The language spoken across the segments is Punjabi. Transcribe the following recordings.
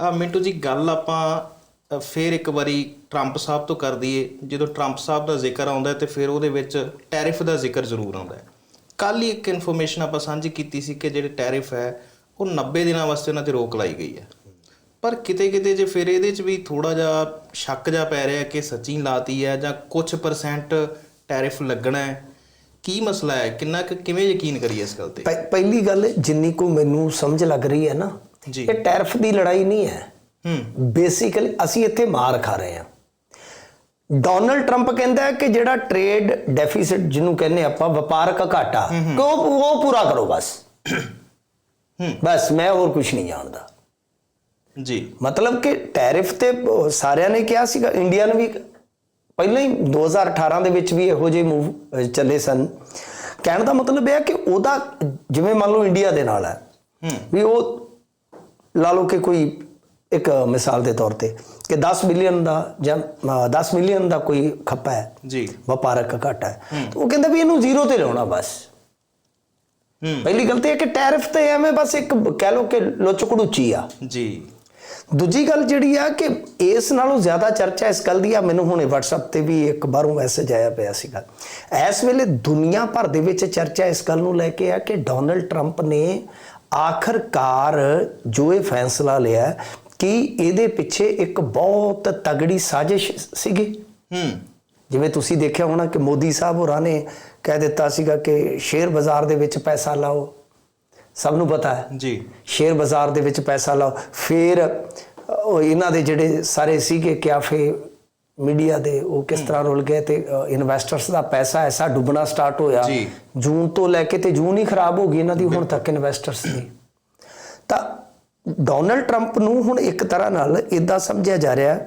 ਮਿੰਟੂ ਜੀ ਗੱਲ ਆਪਾਂ ਅ, ਫੇਰ ਇੱਕ ਵਾਰੀ ਟਰੰਪ ਸਾਹਿਬ ਤੋਂ ਕਰ ਦਈਏ। ਜਦੋਂ ਟਰੰਪ ਸਾਹਿਬ ਦਾ ਜ਼ਿਕਰ ਆਉਂਦਾ ਹੈ ਤੇ ਫਿਰ ਉਹਦੇ ਵਿੱਚ ਟੈਰਿਫ ਦਾ ਜ਼ਿਕਰ ਜ਼ਰੂਰ ਆਉਂਦਾ ਹੈ। ਕੱਲ ਹੀ ਇੱਕ ਇਨਫੋਰਮੇਸ਼ਨ ਆਪਾਂ ਸਾਂਝੀ ਕੀਤੀ ਸੀ ਕਿ ਜਿਹੜੇ ਟੈਰਿਫ ਹੈ ਉਹ 90 ਦਿਨਾਂ ਵਾਸਤੇ ਉਹਨਾਂ ਤੇ ਰੋਕ ਲਾਈ ਗਈ ਹੈ। ਪਰ ਕਿਤੇ ਕਿਤੇ ਜੇ ਫਿਰ ਇਹਦੇ 'ਚ ਵੀ ਥੋੜਾ ਜਿਹਾ ਸ਼ੱਕ ਜਿਹਾ ਪੈ ਰਿਹਾ ਕਿ ਸੱਚੀ ਲਾਤੀ ਹੈ ਜਾਂ ਕੁਝ ਪਰਸੈਂਟ ਟੈਰਿਫ ਲੱਗਣਾ ਹੈ ਕੀ ਮਸਲਾ ਹੈ? ਕਿੰਨਾ ਕੁ ਕਿਵੇਂ ਯਕੀਨ ਕਰੀਏ ਇਸ ਗੱਲ ਤੇ? ਪਹਿ- ਪਹਿਲੀ ਗੱਲ ਜਿੰਨੀ ਕੋ ਮੈਨੂੰ ਸਮਝ ਲੱਗ ਰਹੀ ਹੈ ਨਾ ਇਹ ਟੈਰਿਫ ਦੀ ਲੜਾਈ ਨਹੀਂ ਹੈ। ਹੂੰ। ਬੇਸਿਕਲੀ ਅਸੀਂ ਇੱਥੇ ਮਾਰ ਖਾ ਰਹੇ ਹਾਂ। ਡੋਨਲਡ ਟਰੰਪ ਕਹਿੰਦਾ ਹੈ ਕਿ ਜਿਹੜਾ ਟ੍ਰੇਡ ਡੈਫਿਸਿਟ ਜਿਹਨੂੰ ਕਹਿੰਦੇ ਆਪਾਂ ਵਪਾਰਕ ਘਾਟਾ ਉਹ ਉਹ ਪੂਰਾ ਕਰੋ ਬਸ। ਹੂੰ। ਬਸ ਮੈਂ ਹੋਰ ਕੁਝ ਨਹੀਂ ਜਾਣਦਾ। ਜੀ। ਮਤਲਬ ਕਿ ਟੈਰਿਫ ਤੇ ਸਾਰਿਆਂ ਨੇ ਕਿਹਾ ਸੀਗਾ ਇੰਡੀਆ ਨੇ ਵੀ ਪਹਿਲਾਂ ਹੀ 2018 ਦੇ ਵਿੱਚ ਵੀ ਇਹੋ ਜਿਹੇ ਮੂਵ ਚੱਲੇ ਸਨ। ਕਹਿਣ ਦਾ ਮਤਲਬ ਇਹ ਹੈ ਕਿ ਉਹਦਾ ਜਿਵੇਂ ਮੰਨ ਲਓ ਇੰਡੀਆ ਦੇ ਨਾਲ ਹੂੰ। ਵੀ ਉਹ ਲਾ ਲਓ ਕਿ ਕੋਈ ਇੱਕ ਮਿਸਾਲ ਦੇ ਤੌਰ ਤੇ ਕਿ 10 ਬਿਲੀਅਨ ਦਾ ਜਾਂ ਅ, 10 ਮਿਲੀਅਨ ਦਾ ਕੋਈ ਖੱਪਾ ਹੈ ਜੀ। ਵਪਾਰਕ ਘਾਟਾ ਹੈ। ਉਹ ਕਹਿੰਦਾ ਵੀ ਇਹਨੂੰ ਜ਼ੀਰੋ ਤੇ ਲਿਆਉਣਾ ਬਸ। ਹੂੰ। ਪਹਿਲੀ ਗੱਲ ਤੇ ਇਹ ਕਿ ਟੈਰਿਫ ਤੇ ਐਵੇਂ ਬਸ ਇੱਕ ਕਹਿ ਲਓ ਕਿ ਲੋਚਕੜੂਚੀ ਆ। ਜੀ। ਦੂਜੀ ਗੱਲ ਜਿਹੜੀ ਆ ਕਿ ਇਸ ਨਾਲੋਂ ਜ਼ਿਆਦਾ ਚਰਚਾ ਇਸ ਗੱਲ ਦੀ ਆ ਮੈਨੂੰ ਹੁਣੇ WhatsApp ਤੇ ਵੀ ਇੱਕ ਬਾਹਰੋਂ ਮੈਸੇਜ ਆਇਆ ਪਿਆ ਸੀਗਾ। ਇਸ ਵੇਲੇ ਦੁਨੀਆ ਭਰ ਦੇ ਵਿੱਚ ਚਰਚਾ ਇਸ ਗੱਲ ਨੂੰ ਲੈ ਕੇ ਆ ਕਿ ਡੋਨਲਡ ਟਰੰਪ ਨੇ ਆਖਰਕਾਰ ਜੋ ਇਹ ਫੈਸਲਾ ਲਿਆ ਕਿ ਇਹਦੇ ਪਿੱਛੇ ਇੱਕ ਬਹੁਤ ਤਗੜੀ ਸਾਜ਼ਿਸ਼ ਸੀਗੀ? ਹੂੰ। ਜਿਵੇਂ ਤੁਸੀਂ ਦੇਖਿਆ ਹੋਣਾ ਕਿ ਮੋਦੀ ਸਾਹਿਬ ਹੋਰਾਂ ਨੇ ਕਹਿ ਦਿੱਤਾ ਸੀਗਾ ਕਿ ਸ਼ੇਅਰ ਬਾਜ਼ਾਰ ਦੇ ਵਿੱਚ ਪੈਸਾ ਲਾਓ। ਸਭ ਨੂੰ ਪਤਾ ਹੈ। ਜੀ। ਸ਼ੇਅਰ ਬਾਜ਼ਾਰ ਦੇ ਵਿੱਚ ਪੈਸਾ ਲਾਓ। ਫਿਰ ਉਹ ਇਹਨਾਂ ਦੇ ਜਿਹੜੇ ਸਾਰੇ ਸੀਗੇ ਕਿਆਫੇ ਮੀਡੀਆ ਦੇ ਉਹ ਕਿਸ ਤਰ੍ਹਾਂ ਰੁਲ ਗਏ ਤੇ ਇਨਵੈਸਟਰਸ ਦਾ ਪੈਸਾ ਐਸਾ ਡੁੱਬਣਾ ਸਟਾਰਟ ਹੋਇਆ। ਜੂਨ ਤੋਂ ਲੈ ਕੇ ਤੇ ਜੂਨ ਹੀ ਖਰਾਬ ਹੋ ਗਈ ਇਹਨਾਂ ਦੀ ਹੁਣ ਤੱਕ ਇਨਵੈਸਟਰਸ ਦੀ। ਤਾਂ ਡੋਨਲਡ ਟਰੰਪ ਨੂੰ ਹੁਣ ਇੱਕ ਤਰ੍ਹਾਂ ਨਾਲ ਇਦਾਂ ਸਮਝਿਆ ਜਾ ਰਿਹਾ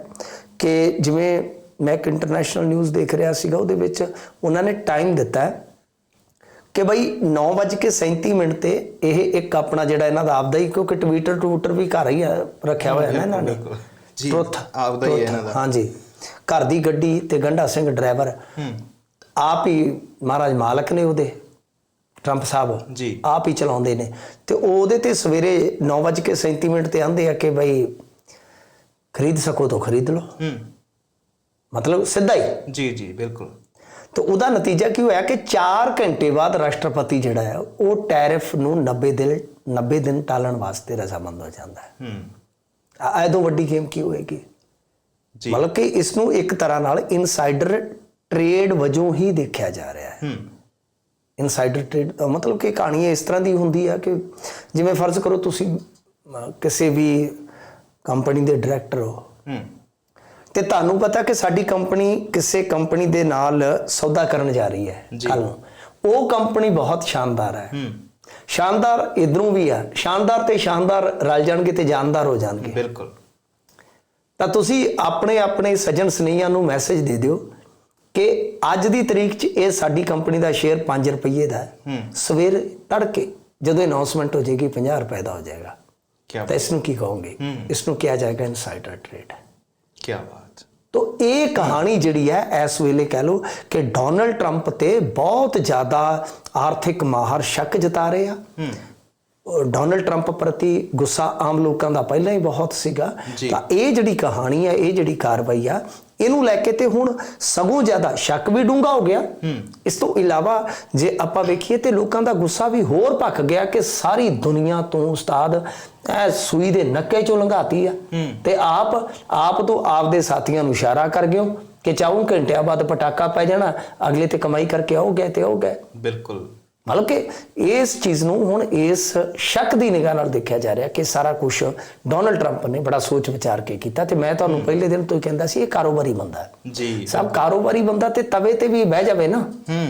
ਕਿ ਜਿਵੇਂ ਮੈਂ ਇੱਕ ਇੰਟਰਨੈਸ਼ਨਲ ਨਿਊਜ਼ ਦੇਖ ਰਿਹਾ ਸੀਗਾ ਉਹਦੇ ਵਿੱਚ ਉਹਨਾਂ ਨੇ ਟਾਈਮ ਦਿੱਤਾ ਹੈ ਕਿ ਬਈ 9:37 ਮਿੰਟ ਤੇ ਇਹ ਇੱਕ ਆਪਣਾ ਜਿਹੜਾ ਇਹਨਾਂ ਦਾ ਆਪਦਾ ਹੀ ਕਿਉਂਕਿ ਟਵਿੱਟਰ ਟਵਿੱਟਰ ਵੀ ਘਰ ਹੀ ਆ, ਰੱਖਿਆ ਹੋਇਆ ਨਾ ਇਹਨਾਂ ਨੇ। ਬਿਲਕੁਲ। ਜੀ, ਆਪਦਾ ਹੀ ਹੈ ਇਹਨਾਂ ਦਾ। ਹਾਂਜੀ। ਘਰ ਦੀ ਗੱਡੀ ਤੇ ਗੰਡਾ ਸਿੰਘ ਡਰਾਈਵਰ। ਹੂੰ। ਆਪ ਹੀ ਮਹਾਰਾਜ ਮਾਲਕ ਨੇ ਉਹਦੇ ਟਰੰਪ ਸਾਹਿਬ। ਜੀ। ਆਪ ਹੀ ਚਲਾਉਂਦੇ ਨੇ। ਤੇ ਉਹ ਉਹਦੇ ਤੇ ਸਵੇਰੇ 9:37 ਮਿੰਟ ਤੇ ਆਂਦੇ ਆ ਕਿ ਬਈ ਖਰੀਦ ਸਕੋ ਤਾਂ ਖਰੀਦ ਲਓ। ਹੂੰ। ਮਤਲਬ ਸਿੱਧਾ ਹੀ। ਜੀ ਜੀ ਬਿਲਕੁਲ। ਤੇ ਉਹਦਾ ਨਤੀਜਾ ਕੀ ਹੋਇਆ ਕਿ 4 ਘੰਟੇ ਬਾਅਦ ਰਾਸ਼ਟਰਪਤੀ ਜਿਹੜਾ ਹੈ ਉਹ ਟੈਰਿਫ ਨੂੰ 90 ਦਿਨ 90 ਦਿਨ ਟਾਲਣ ਵਾਸਤੇ ਰਜ਼ਾਮੰਦ ਹੋ ਜਾਂਦਾ ਹੈ। ਹੂੰ। ਤੋਂ ਵੱਡੀ ਗੇਮ ਕੀ ਹੋਏਗੀ? ਜੀ। ਮਤਲਬ ਕਿ ਇਸ ਨੂੰ ਇੱਕ ਤਰ੍ਹਾਂ ਨਾਲ ਇਨਸਾਈਡਰ ਟ੍ਰੇਡ ਵਜੋਂ ਹੀ ਦੇਖਿਆ ਜਾ ਰਿਹਾ ਹੈ। ਹੂੰ। ਇਨਸਾਈਡਰ ਟ੍ਰੇਡ ਮਤਲਬ ਕਿ ਕਹਾਣੀ ਇਸ ਤਰ੍ਹਾਂ ਦੀ ਹੁੰਦੀ ਆ ਕਿ ਜਿਵੇਂ ਫਰਜ਼ ਕਰੋ ਤੁਸੀਂ ਕਿਸੇ ਵੀ ਕੰਪਨੀ ਦੇ ਡਾਇਰੈਕਟਰ ਹੋ। ਹੂੰ। ਤੇ ਤੁਹਾਨੂੰ ਪਤਾ ਕਿ ਸਾਡੀ ਕੰਪਨੀ ਕਿਸੇ ਕੰਪਨੀ ਦੇ ਨਾਲ ਸੌਦਾ ਕਰਨ ਜਾ ਰਹੀ ਹੈ। ਕੱਲ ਉਹ ਕੰਪਨੀ ਬਹੁਤ ਸ਼ਾਨਦਾਰ ਹੈ। ਹੂੰ। ਸ਼ਾਨਦਾਰ ਇਧਰੋਂ ਵੀ ਆ। ਸ਼ਾਨਦਾਰ ਤੇ ਸ਼ਾਨਦਾਰ ਰਲ ਜਾਣਗੇ ਤੇ ਜਾਨਦਾਰ ਹੋ ਜਾਣਗੇ। ਬਿਲਕੁਲ। ਤਾਂ ਤੁਸੀਂ ਆਪਣੇ ਆਪਣੇ ਸੱਜਣ ਸਨੇਹੀਆਂ ਨੂੰ ਮੈਸੇਜ ਦੇ ਦਿਓ ਕਿ ਅੱਜ ਦੀ ਤਰੀਕ 'ਚ ਇਹ ਸਾਡੀ ਕੰਪਨੀ ਦਾ ਸ਼ੇਅਰ 5 ਰੁਪਏ ਦਾ ਹੈ। ਸਵੇਰ ਤੜਕੇ ਜਦੋਂ ਅਨਾਉਂਸਮੈਂਟ ਹੋ ਜਾਏਗੀ 50 ਰੁਪਏ ਦਾ ਹੋ ਜਾਏਗਾ। ਕੀ ਤਾਂ ਇਸ ਨੂੰ ਕੀ ਕਹੋਗੇ। ਇਸ ਨੂੰ ਕਿਹਾ ਜਾਏਗਾ ਇਨਸਾਈਡਰ ਟ੍ਰੇਡ ਕੀ ਬਾਤ। ਤੋ ਇਹ ਕਹਾਣੀ ਜਿਹੜੀ ਹੈ ਇਸ ਵੇਲੇ ਕਹਿ ਲਓ ਕਿ ਡੋਨਲਡ ਟਰੰਪ ਤੇ ਬਹੁਤ ਜ਼ਿਆਦਾ ਆਰਥਿਕ ਮਾਹਰ ਸ਼ੱਕ ਜਤਾ ਰਹੇ ਆ। ਡੋਨਲਡ ਟਰੰਪ ਪ੍ਰਤੀ ਗੁੱਸਾ ਆਮ ਲੋਕਾਂ ਦਾ ਪਹਿਲਾਂ ਹੀ ਬਹੁਤ ਸੀਗਾ। ਤਾਂ ਇਹ ਜਿਹੜੀ ਕਹਾਣੀ ਹੈ ਇਹ ਜਿਹੜੀ ਕਾਰਵਾਈ ਆ ਇਹਨੂੰ ਲੈ ਕੇ ਤੇ ਹੁਣ ਸਗੋਂ ਜ਼ਿਆਦਾ ਸ਼ੱਕ ਵੀ ਡੂੰਘਾ ਹੋ ਗਿਆ। ਇਸ ਤੋਂ ਇਲਾਵਾ ਜੇ ਆਪਾਂ ਵੇਖੀਏ ਤੇ ਲੋਕਾਂ ਦਾ ਗੁੱਸਾ ਵੀ ਹੋਰ ਭੱਖ ਗਿਆ ਕਿ ਸਾਰੀ ਦੁਨੀਆ ਤੋਂ ਉਸਤਾਦ ਐ ਸੂਈ ਦੇ ਨੱਕੇ ਚੋਂ ਲੰਘਾਤੀ ਆ। ਤੇ ਆਪ ਆਪ ਤੋਂ ਆਪਦੇ ਸਾਥੀਆਂ ਨੂੰ ਇਸ਼ਾਰਾ ਕਰ ਗਿਓ ਕਿ ਚਾਹੂ ਘੰਟਿਆਂ ਬਾਅਦ ਪਟਾਕਾ ਪੈ ਜਾਣਾ ਅਗਲੇ ਤੇ ਕਮਾਈ ਕਰਕੇ ਆਓ ਗਏ ਤੇ ਆਓ ਗਏ। ਬਿਲਕੁਲ। ਮਤਲਬ ਕਿ ਇਸ ਚੀਜ਼ ਨੂੰ ਹੁਣ ਇਸ ਸ਼ੱਕ ਦੀ ਨਿਗਾਹ ਨਾਲ ਦੇਖਿਆ ਜਾ ਰਿਹਾ ਕਿ ਸਾਰਾ ਕੁਝ ਡੋਨਲਡ ਟਰੰਪ ਨੇ ਬੜਾ ਸੋਚ ਵਿਚਾਰ ਕੇ ਕੀਤਾ ਤੇ ਮੈਂ ਤੁਹਾਨੂੰ ਪਹਿਲੇ ਦਿਨ ਤੋਂ ਹੀ ਕਹਿੰਦਾ ਸੀ ਇਹ ਕਾਰੋਬਾਰੀ ਬੰਦਾ ਹੈ। ਜੀ। ਸਭ ਕਾਰੋਬਾਰੀ ਬੰਦਾ ਤੇ ਤਵੇ ਤੇ ਵੀ ਬਹਿ ਜਾਵੇ ਨਾ। ਹੂੰ।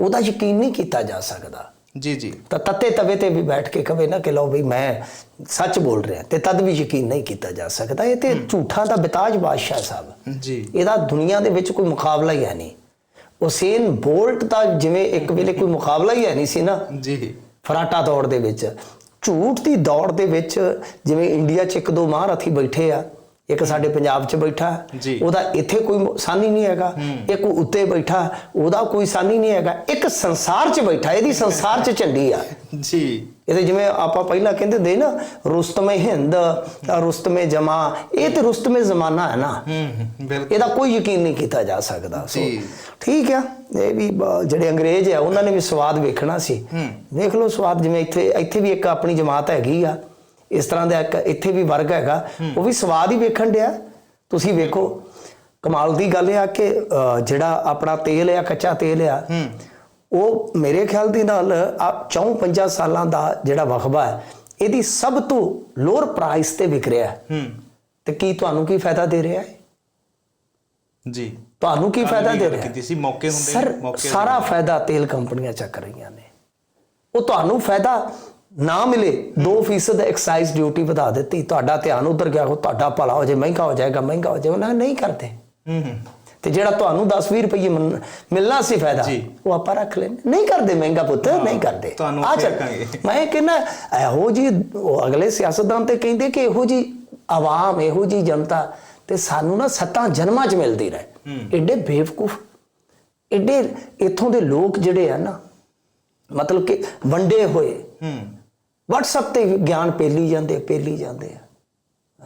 ਉਹਦਾ ਯਕੀਨ ਨਹੀਂ ਕੀਤਾ ਜਾ ਸਕਦਾ। ਜੀ ਜੀ। ਤਾਂ ਤੱਤੇ ਤਵੇ ਤੇ ਵੀ ਬੈਠ ਕੇ ਕਵੇ ਨਾ ਕਿ ਲਓ ਬਈ ਮੈਂ ਸੱਚ ਬੋਲ ਰਿਹਾ ਤੇ ਤਦ ਵੀ ਯਕੀਨ ਨਹੀਂ ਕੀਤਾ ਜਾ ਸਕਦਾ। ਇਹ ਤੇ ਝੂਠਾਂ ਦਾ ਬਿਤਾਜ ਬਾਦਸ਼ਾਹ ਸਾਹਿਬ ਜੀ। ਇਹਦਾ ਦੁਨੀਆ ਦੇ ਵਿੱਚ ਕੋਈ ਮੁਕਾਬਲਾ ਹੀ ਹੈ ਨਹੀਂ। ਉਸੇਨ ਬੋਲਟ ਦਾ ਜਿਵੇਂ ਇੱਕ ਵੇਲੇ ਕੋਈ ਮੁਕਾਬਲਾ ਹੀ ਹੈ ਨਹੀਂ ਸੀ ਨਾ। ਜੀ। ਫਰਾਟਾ ਦੌੜ ਦੇ ਵਿੱਚ। ਝੂਠ ਦੀ ਦੌੜ ਦੇ ਵਿੱਚ ਜਿਵੇਂ ਇੰਡੀਆ 'ਚ ਇੱਕ ਦੋ ਮਹਾਰਥੀ ਬੈਠੇ ਆ ਇੱਕ ਸਾਡੇ ਪੰਜਾਬ 'ਚ ਬੈਠਾ। ਉਹਦਾ ਇੱਥੇ ਕੋਈ ਸਾਨੀ ਨਹੀਂ ਹੈਗਾ। ਇੱਕ ਉੱਤੇ ਬੈਠਾ ਉਹਦਾ ਕੋਈ ਸਾਨੀ ਨਹੀਂ ਹੈਗਾ। ਇੱਕ ਸੰਸਾਰ 'ਚ ਬੈਠਾ ਇਹਦੀ ਸੰਸਾਰ 'ਚ ਝੰਡੀ ਆ। ਜੀ। ਇਹਦੇ ਜਿਵੇਂ ਆਪਾਂ ਪਹਿਲਾਂ ਕਹਿੰਦੇ ਹੁੰਦੇ ਸੀ ਨਾ ਰੁਸਤਮੇ ਹਿੰਦ ਰੁਸਤਮੇ ਜਮਾ ਇਹ ਤੇ ਰੁਸਤਮੇ ਜ਼ਮਾਨਾ ਹੈ ਨਾ। ਹੂੰ ਹੂੰ, ਬਿਲਕੁਲ। ਇਹਦਾ ਕੋਈ ਯਕੀਨ ਨਹੀਂ ਕੀਤਾ ਜਾ ਸਕਦਾ। ਸੋ। ਠੀਕ ਆ। ਇਹ ਵੀ ਜਿਹੜੇ ਅੰਗਰੇਜ਼ ਆ ਉਹਨਾਂ ਨੇ ਵੀ ਸਵਾਦ ਵੇਖਣਾ ਸੀ। ਦੇਖ ਲਓ ਸਵਾਦ ਜਿਵੇਂ ਇੱਥੇ ਇੱਥੇ ਵੀ ਇੱਕ ਆਪਣੀ ਜਮਾਤ ਹੈਗੀ ਆ। ਇਸ ਤਰ੍ਹਾਂ ਦਾ ਇੱਕ ਇੱਥੇ ਵੀ ਵਰਗ ਹੈਗਾ। ਉਹ ਵੀ ਸਵਾਦ ਹੀ ਵੇਖਣ ਡਿਆ। ਤੁਸੀਂ ਵੇਖੋ। ਕਮਾਲ ਦੀ ਗੱਲ ਆ ਕਿ ਜਿਹੜਾ ਆਪਣਾ ਤੇਲ ਆ ਕੱਚਾ ਤੇਲ ਆ ਹੂੰ। ਉਹ ਮੇਰੇ ਖਿਆਲ ਦੇ ਨਾਲ ਆ 4-5 ਸਾਲਾਂ ਦਾ ਜਿਹੜਾ ਵਕਬਾ ਹੈ ਇਹਦੀ ਸਭ ਤੋਂ ਲੋਅਰ ਪ੍ਰਾਈਸ ਤੇ ਵਿਕ ਰਿਹਾ ਹੈ। ਹੂੰ। ਤੇ ਕੀ ਤੁਹਾਨੂੰ ਕੀ ਫਾਇਦਾ ਦੇ ਰਿਹਾ ਹੈ? ਜੀ। ਤੁਹਾਨੂੰ ਕੀ ਫਾਇਦਾ ਦੇ ਰਿਹਾ ਹੈ? ਕੀਤੀ ਸੀ? ਮੌਕੇ ਹੁੰਦੇ ਸਰ ਨੇ, ਮੌਕੇ ਸਾਰਾ ਫਾਇਦਾ ਤੇਲ ਕੰਪਨੀਆਂ ਚੱਕ ਰਹੀਆਂ ਨੇ। ਉਹ ਤੁਹਾਨੂੰ ਫਾਇਦਾ ਨਾ ਮਿਲੇ 2% ਐਕਸਾਈਜ਼ ਡਿਊਟੀ ਵਧਾ ਦਿੱਤੀ ਤੁਹਾਡਾ ਧਿਆਨ ਉਧਰ ਗਿਆ ਉਹ ਤੁਹਾਡਾ ਭਲਾ ਹੋ ਜਾਏ ਮਹਿੰਗਾ ਹੋ ਜਾਏਗਾ ਮਹਿੰਗਾ ਹੋ ਜਾਏਗਾ ਉਹਨਾਂ ਨਹੀਂ ਕਰਦੇ। ਹੂੰ ਹੂੰ। ਤੇ ਜਿਹੜਾ ਤੁਹਾਨੂੰ 10-20 ਰੁਪਏ ਮਿਲ- ਮਿਲਣਾ ਸੀ ਫਾਇਦਾ। ਉਹ ਆਪਾਂ ਰੱਖ ਲੈਂਦੇ। ਨਹੀਂ ਕਰਦੇ ਮਹਿੰਗਾ ਪੁੱਤ ਨਹੀਂ ਕਰਦੇ। ਆ ਚੱਲ। ਫੇਕਾਂਗੇ। ਮੈਂ ਕਹਿੰਦਾ ਇਹੋ ਜੀ ਉਹ ਅਗਲੇ ਸਿਆਸਤਦਾਨ ਤੇ ਕਹਿੰਦੇ ਕਿ ਇਹੋ ਜੀ ਆਵਾਮ ਇਹੋ ਜੀ ਜਨਤਾ ਤੇ ਸਾਨੂੰ ਨਾ ਸੱਤਾਂ ਜਨਮਾਂ 'ਚ ਮਿਲਦੀ ਰਹੇ। ਐਡੇ ਬੇਵਕੂਫ ਐਡੇ ਇੱਥੋਂ ਦੇ ਲੋਕ ਜਿਹੜੇ ਆ ਨਾ ਮਤਲਬ ਕਿ ਵੰਡੇ ਹੋਏ। ਹੂੰ। WhatsApp ਤੇ ਗਿਆਨ ਪੇਲੀ ਜਾਂਦੇ ਪੇਲੀ ਜਾਂਦੇ ਆ।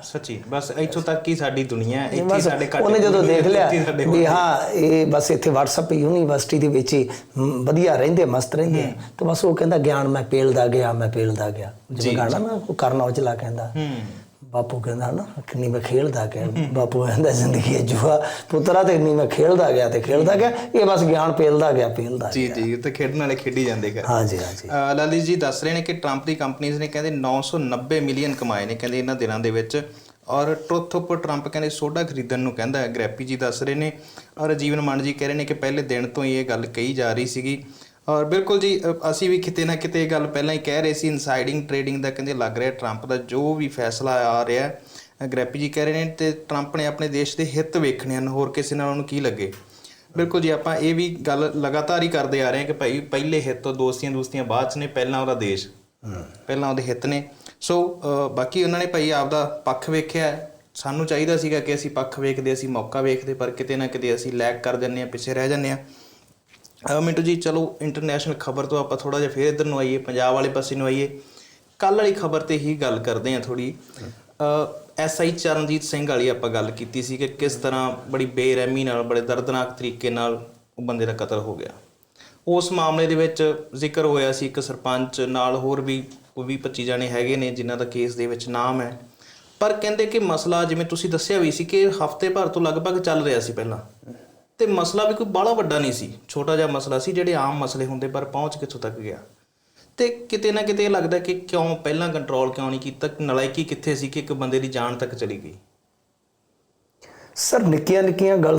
ਸੱਚੀ ਬਸ ਇੱਥੋਂ ਤੱਕ ਹੀ ਸਾਡੀ ਦੁਨੀਆ ਇੱਥੇ ਸਾਡੇ ਘਾਟੇ ਉਹਨੇ ਜਦੋਂ ਦੇਖ ਲਿਆ ਵੀ ਹਾਂ ਇਹ ਬਸ ਇੱਥੇ WhatsApp ਯੂਨੀਵਰਸਿਟੀ ਦੇ ਵਿੱਚ ਹੀ ਵਧੀਆ ਰਹਿੰਦੇ ਮਸਤ ਰਹਿੰਦੇ। ਤੇ ਬਸ ਉਹ ਕਹਿੰਦਾ ਗਿਆਨ ਮੈਂ ਪੇਲਦਾ ਗਿਆ ਮੈਂ ਪੇਲਦਾ ਗਿਆ। ਜਿਵੇਂ ਗਾਣਾ ਨਾ ਉਹ ਕਰਨ ਔਜਲਾ ਕਹਿੰਦਾ। ਹੂੰ। ਬਾਪੂ ਕਹਿੰਦਾ ਨਾ ਕਿੰਨੀ ਮੈਂ ਖੇਲਦਾ ਗਿਆ ਬਾਪੂ ਕਹਿੰਦਾ ਜ਼ਿੰਦਗੀ ਹੈ ਜੂਆ। ਪੁੱਤਰਾ ਤੇ ਇੰਨੀ ਮੈਂ ਖੇਲਦਾ ਗਿਆ ਤੇ ਖੇਲਦਾ ਗਿਆ ਇਹ ਬਸ ਗਿਆਨ ਪੇਲਦਾ ਗਿਆ ਪੇਲਦਾ ਜੀ ਜੀ ਤੇ ਖੇਡਣ ਵਾਲੇ ਖੇਡੀ ਜਾਂਦੇ ਘਰ ਹਾਂਜੀ ਹਾਂਜੀ। ਲਾਲੀ ਜੀ ਦੱਸ ਰਹੇ ਨੇ ਕਿ ਟਰੰਪ ਦੀ ਕੰਪਨੀਆਂ ਨੇ ਕਹਿੰਦੇ 990 ਮਿਲੀਅਨ ਕਮਾਏ ਨੇ ਕਹਿੰਦੇ ਇਹਨਾਂ ਦਿਨਾਂ ਦੇ ਵਿੱਚ। ਔਰ ਟਰੁੱਥ ਉੱਪਰ ਟਰੰਪ ਕਹਿੰਦੇ ਸੋਡਾ ਖਰੀਦਣ ਨੂੰ ਕਹਿੰਦਾ ਹੈ। ਗ੍ਰੈਪੀ ਜੀ ਦੱਸ ਰਹੇ ਨੇ। ਔਰ ਜੀਵਨ ਮਾਨ ਜੀ ਕਹਿ ਰਹੇ ਨੇ ਕਿ ਪਹਿਲੇ ਦਿਨ ਤੋਂ ਹੀ ਇਹ ਗੱਲ ਕਹੀ ਜਾ ਰਹੀ ਸੀਗੀ। ਔਰ ਬਿਲਕੁਲ ਜੀ ਅ, ਅਸੀਂ ਵੀ ਕਿਤੇ ਨਾ ਕਿਤੇ ਇਹ ਗੱਲ ਪਹਿਲਾਂ ਹੀ ਕਹਿ ਰਹੇ ਸੀ ਇਨਸਾਈਡਿੰਗ ਟ੍ਰੇਡਿੰਗ ਦਾ ਕਹਿੰਦੇ ਲੱਗ ਰਿਹਾ ਟਰੰਪ ਦਾ ਜੋ ਵੀ ਫੈਸਲਾ ਆ ਰਿਹਾ ਹੈ, ਅ, ਗ੍ਰੈਪੀ ਜੀ ਕਹਿ ਰਹੇ ਨੇ ਤੇ ਟਰੰਪ ਨੇ ਆਪਣੇ ਦੇਸ਼ ਦੇ ਹਿੱਤ ਵੇਖਣੇ ਹਨ ਹੋਰ ਕਿਸੇ ਨਾਲ ਉਹਨੂੰ ਕੀ ਲੱਗੇ? ਬਿਲਕੁਲ ਜੀ ਆਪਾਂ ਇਹ ਵੀ ਗੱਲ ਲਗਾਤਾਰ ਹੀ ਕਰਦੇ ਆ ਰਹੇ ਹਾਂ ਕਿ ਭਾਈ ਪਹਿਲੇ ਹਿੱਤ ਤੋਂ ਦੋਸਤੀਆਂ ਦੋਸਤੀਆਂ ਬਾਅਦ ਚ ਨੇ ਪਹਿਲਾਂ ਉਹਦਾ ਦੇਸ਼। ਪਹਿਲਾਂ ਉਹਦੇ ਹਿੱਤ ਨੇ। ਸੋ ਅ, ਬਾਕੀ ਉਹਨਾਂ ਨੇ ਭਾਈ ਆਪਦਾ ਪੱਖ ਵੇਖਿਆ ਹੈ। ਸਾਨੂੰ ਚਾਹੀਦਾ ਸੀਗਾ ਕਿ ਅਸੀਂ ਪੱਖ ਵੇਖਦੇ ਅਸੀਂ ਮੌਕਾ ਵੇਖਦੇ ਪਰ ਕਿਤੇ ਨਾ ਕਿਤੇ ਅਸੀਂ ਲੈਕ ਕਰ ਜੰਨੇ ਆ ਪਿੱਛੇ ਰਹਿ ਜੰਨੇ ਆ ਮਿੰਟੂ ਜੀ, ਚਲੋ ਇੰਟਰਨੈਸ਼ਨਲ ਖਬਰ ਤੋਂ ਆਪਾਂ ਥੋੜਾ ਜਿਹਾ ਫੇਰ ਇੱਧਰ ਨੂੰ ਆਈਏ, ਪੰਜਾਬ ਵਾਲੇ ਪਾਸੇ ਨੂੰ ਆਈਏ। ਕੱਲ ਵਾਲੀ ਖਬਰ ਤੇ ਹੀ ਗੱਲ ਕਰਦੇ ਆ ਥੋੜੀ ਐਸਆਈ ਚਰਨਜੀਤ ਸਿੰਘ ਵਾਲੀ ਆਪਾਂ ਗੱਲ ਕੀਤੀ ਸੀ ਕਿ ਕਿਸ ਤਰ੍ਹਾਂ ਬੜੀ ਬੇਰਹਿਮੀ ਨਾਲ, ਬੜੇ ਦਰਦਨਾਕ ਤਰੀਕੇ ਨਾਲ ਉਹ ਬੰਦੇ ਦਾ ਕਤਲ ਹੋ ਗਿਆ। ਉਸ ਮਾਮਲੇ ਦੇ ਵਿੱਚ ਜ਼ਿਕਰ ਹੋਇਆ ਸੀ ਇੱਕ ਸਰਪੰਚ ਨਾਲ, ਹੋਰ ਵੀ ਕੋਈ 25 ਜਣੇ ਹੈਗੇ ਨੇ ਜਿਨ੍ਹਾਂ ਦਾ ਕੇਸ ਦੇ ਵਿੱਚ ਨਾਮ ਹੈ। ਪਰ ਕਹਿੰਦੇ ਕਿ ਮਸਲਾ ਜਿਵੇਂ ਤੁਸੀਂ ਦੱਸਿਆ ਵੀ ਸੀ ਕਿ ਹਫ਼ਤੇ ਭਰ ਤੋਂ ਲਗਭਗ ਚੱਲ ਰਿਹਾ ਸੀ ਪਹਿਲਾਂ। ਤੇ ਮਸਲਾ ਵੀ ਕੋਈ ਬਾਹਲਾ ਵੱਡਾ ਨਹੀਂ ਸੀ, ਛੋਟਾ ਜਿਹਾ ਮਸਲਾ ਸੀ ਜਿਹੜੇ ਆਮ ਮਸਲੇ ਹੁੰਦੇ, ਪਰ ਪਹੁੰਚ ਕਿੱਥੋਂ ਤੱਕ ਗਿਆ? ਤੇ ਕਿਤੇ ਨਾ ਕਿਤੇ ਇਹ ਲੱਗਦਾ ਕਿ ਕਿਉਂ ਪਹਿਲਾਂ ਕੰਟਰੋਲ ਕਿਉਂ ਨਹੀਂ ਕੀਤਾ ਨਲਾਇਕੀ ਕਿੱਥੇ ਸੀ ਕਿ ਇੱਕ ਬੰਦੇ ਦੀ ਜਾਨ ਤੱਕ ਚਲੀ ਗਈ? ਸਰ ਨਿੱਕੀਆਂ ਨਿੱਕੀਆਂ ਗਲਤ